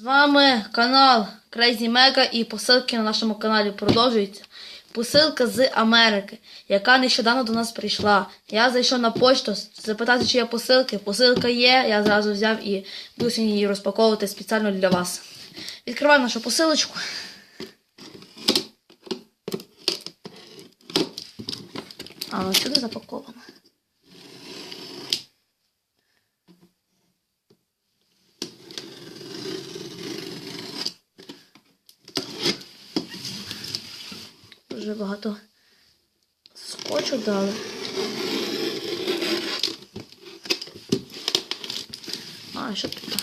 З вами канал Crazy Mega і посилки на нашому каналі продовжуються. Посилка з Америки, яка нещодавно до нас прийшла. Я зайшов на почту запитати, чи є посилки. Посилка є, я зразу взяв і буду сьогодні її розпаковувати спеціально для вас. Відкриваємо нашу посилочку. А сюди запаковано. Дуже багато скотчу дали. А, що тут?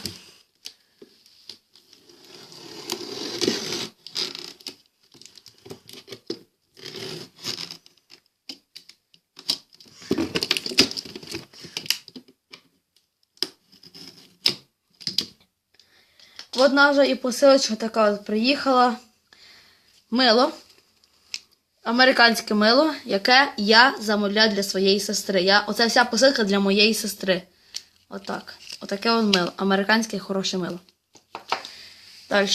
От наша і посилочка така от приїхала. Мило американське мило, яке я замовляю для своєї сестри. Я, Оце вся посилка для моєї сестри. Отак. Отаке от мило. Американське хороше мило. Далі.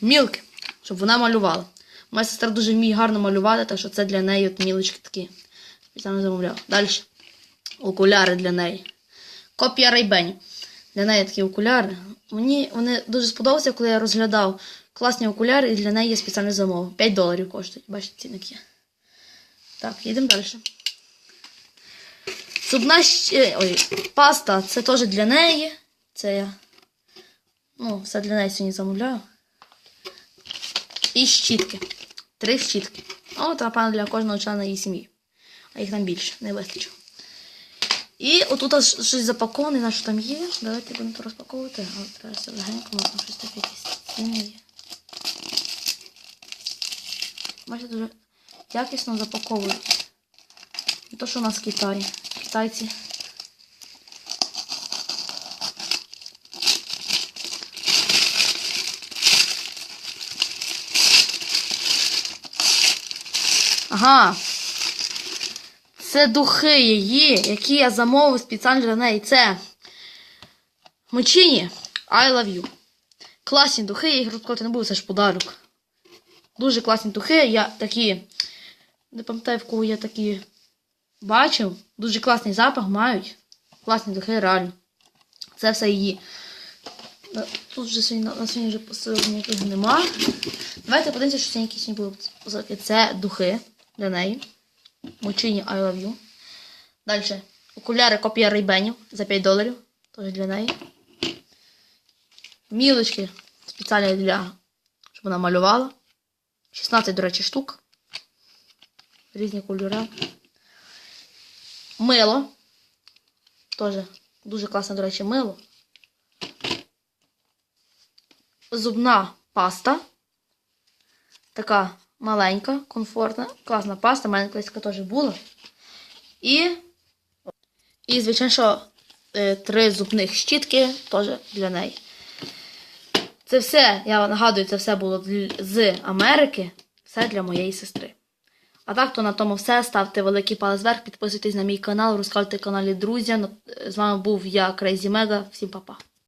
Мілки, щоб вона малювала. Моя сестра дуже вміє гарно малювати, так що це для неї от мілочки такі. Спеціально замовляв. Далі. Окуляри для неї. Копія рейбені. Для неї такі окуляри. Мені вони дуже сподобалися, коли я розглядав класні окуляри, і для неї є спеціальний замов. 5 доларів коштують. Бачите, цінник є. Так, їдемо далі. Зубна щ... Ой, паста це теж для неї. Це я. Ну, все для неї сьогодні замовляю. І щітки. Три щітки. От, напевно, для кожного члена її сім'ї. А їх там більше, не вистачило. І отут щось запаковане, на що там є. Давайте будемо розпаковувати. Але треба все легенько, можна щось таке якісь ціни є. Бачите, дуже якісно запаковують. Не то, що у нас в Китаї. Китайці. Ага. Це духи її, які я замовив спеціально для неї. Це Мочині I love you. Класні духи, я їх розказувати не буду, це ж подарок. Дуже класні духи. Я такі. Не пам'ятаю, в кого я такі бачив. Дуже класний запах мають. Класні духи, реально. Це все її. Е, Тут вже сьогодні, на сьогодні вже посилок ніяких нема. Давайте подивимося, що це якісь були посилки. Це духи для неї. Мочині I love you. Далі. Окуляри копія рейбенів за 5 доларів. Теж для неї. Мілочки спеціально для, щоб вона малювала. 16, до речі, штук. Різні кольори. Мило. Теж дуже класне, до речі, мило. Зубна паста. Така маленька, комфортна, класна паста. У мене колись така теж була. І, і звичайно, е, три зубних щітки теж для неї. Це все, я нагадую, це все було з Америки. Все для моєї сестри. А так, то на тому все. Ставте великий палець вверх, підписуйтесь на мій канал, розказуйте каналі друзям. З вами був я, Крейзі Мега. Всім па-па.